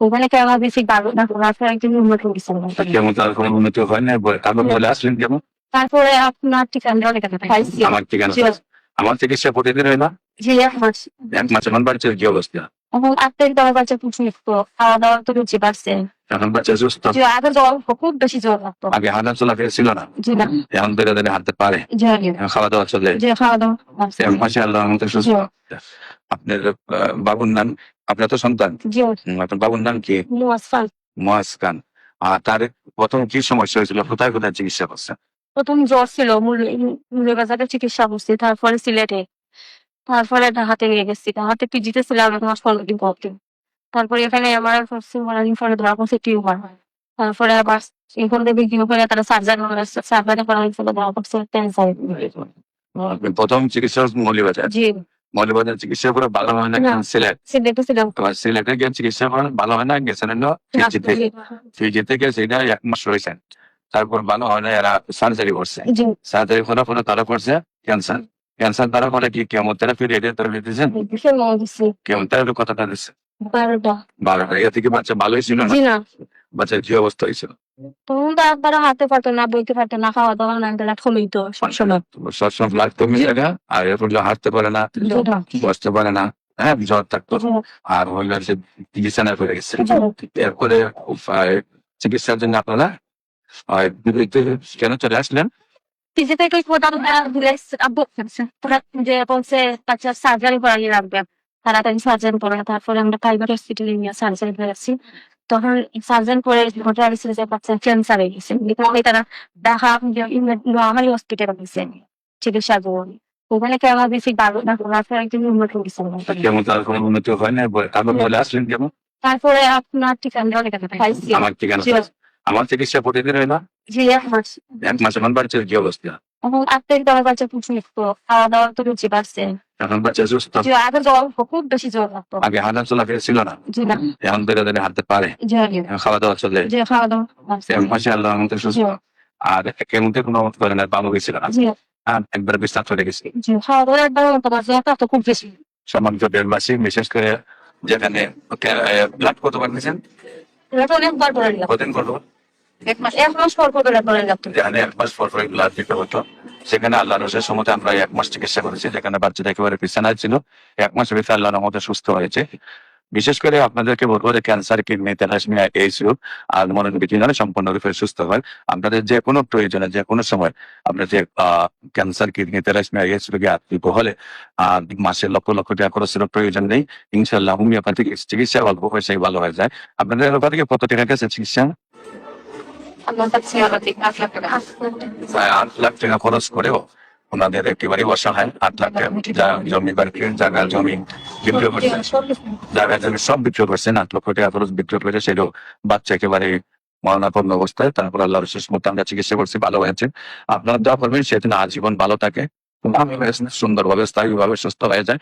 ওখানে কেমন বেশি না তারপরে একদিন উন্নত হয়েছে। কেমন তার কোনো উন্নতি হয় না তারপর বলে আসলেন কেমন? তারপরে আপনার ঠিকানা অনেক আমার ঠিকানা। জি, আমার চিকিৎসা প্রতিদিন হয় না? জি এক মাস। এক মাস এখন বাড়ছে কি অবস্থা? এখন বাচ্চা খুব সুস্থ। খাওয়া দাওয়া তো রুচি বাড়ছে এখন বাচ্চা সুস্থ? যে আগে জ্বর খুব বেশি জ্বর লাগতো। আগে হাঁটা চলাফেরা ছিল না? জি না। এখন ধীরে ধীরে হাঁটতে পারে। জি খাওয়া দাওয়া চলে। যে খাওয়া দাওয়া। মাসে আল্লাহ আমাদের সুস্থ। আপনার বাবুর নাম আপনার তো সন্তান। আপনার বাবুর নাম কি? মহাজ খান। আর তার প্রথম কি সমস্যা হয়েছিল? কোথায় কোথায় চিকিৎসা করছে? প্রথম জ্বর ছিল মুরগাজাতে চিকিৎসা করছি তারপরে সিলেটে। তারপরে ঢাকাতে নিয়ে গেছি ঢাকাতে পিজিতে ছিলাম এক মাস পনেরো দিন পর। তারপরে এখানে আমার পনেরো পরে ধরা পড়ছে টিউমার। তারপরে আবার এখান থেকে বিক্রি করে তারা সার্জারি সার্জারি করা হয়েছিল ধরা পড়ছে ক্যান্সার প্রথম চিকিৎসা মৌলিবাজার? জি। মৌলিবাজার চিকিৎসা করে ভালো হয় না। সিলেট। সিলেটে গিয়ে চিকিৎসা করেন ভালো হয় না গেছেন ফিজিতে ফিজিতে গিয়ে সেটা এক মাস রয়েছেন। তারপর ভালো হয় না এরা সার্জারি করছে। সার্জারি করার পরে তারা করছে ক্যান্সার ক্যান্সার তারা করে কি কেমোথেরাপি রেডিওথেরাপি দিয়েছেন? বিশাল মনে দিচ্ছি। কেমোথেরাপি কতটা দিচ্ছে? বারোটা। বারোটা। এর থেকে বাচ্চা ভালোই ছিল না? না। বাচ্চার কি অবস্থা হয়েছিল? তখন তো একবারও হাঁটতে পারতো না বইতে পারতো না খাওয়া দাওয়া না বেলা কমিত সবসময় সবসময় জায়গা আর এরপর হাঁটতে পারে না বসতে পারে না হ্যাঁ জ্বর থাকতো। আর হইল সে বিছানায় পড়ে গেছে। এরপরে চিকিৎসার জন্য আপনারা কেন চলে আসলেন? থেকে আব্বু যে বলছে বাচ্চা সার্জারি করাই তাড়াতাড়ি সার্জারি করে তারপরে আমরা প্রাইভেট হসপিটালে নিয়ে সার্জারি করেছি তখন সার্জন করে আসছিল যে বাচ্চা ক্যান্সার হয়ে এখানে তারা দেখা আমারই হসপিটালে গেছে। চিকিৎসা জন্য ওখানে বেশি না উন্নত হয়েছে? কেমন তার কোনো উন্নতি হয় না বলে- বলে আসলেন কেমন? তারপরে আপনার ঠিকানা অনেক পাইছি? আমার ঠিকানা আমার চিকিৎসা প্রতিদিন হয় না? জি এক মাস। এক মাস এখন বাড়ছে কি অবস্থা? এখন আমার বাচ্চা খাওয়া দাওয়া তো রুচি বাড়ছে এখন বাচ্চা সুস্থ। আগে জ্বর খুব বেশি জ্বর লাগতো। আগে হাঁটা চলাফেরা ছিল না। এখন ধীরে ধীরে হাঁটতে পারে। খাওয়া দাওয়া চলে। খাওয়া দাওয়া সুস্থ। আর কেমনতে কোনো ধরনের ভালো হয়েছিল না। জি। আর একবার বিস্তার হয়ে গেছে। খাওয়া দাওয়া একবার মতো বাড়ছে একটা তো খুব বেশি। সমাজ দেশবাসী বিশেষ করে যেখানে ব্লাড কতবার নিয়েছেন অনেকবার করে নিলাম কদিন করব? সময় বিশেষ করে আপনাদেরকে বলব যে ক্যান্সার কিডনি তেলাসমিয়া এইস রোগ আর মনোরোগ জানে সম্পূর্ণরূপে সুস্থ হয়। আপনাদের যে কোনো প্রয়োজনে, যে কোনো সময় আপনার যে ক্যান্সার কিডনি তেলাসমিয়া এইস রোগে আত্মীয় হলে, আহ, মাসে লক্ষ লক্ষ টাকা খরচের প্রয়োজন নেই। ইনশাল্লাহ হোমিওপ্যাথিক চিকিৎসা অল্প পয়সায় ভালো হয়ে যায়। আপনাদের এলাকা কত টাকা চিকিৎসা? আট লাখ টাকা খরচ করেও ওনাদের একেবারে অসহায়। আট লাখ টাকা জমি বাড়ি জায়গা, জমি বিক্রি করছে। জায়গা, জমি সব বিক্রি করছেন আট লক্ষ টাকা খরচ বিক্রি করে সেটাও বাচ্চা একেবারে মরণাপন্ন অবস্থায়। তারপর আল্লাহ চিকিৎসা করছি, ভালো হয়েছে। আপনারা যা করবেন সেদিন আজীবন ভালো থাকে। সুন্দরভাবে, স্থায়ীভাবে সুস্থ হয়ে যায়।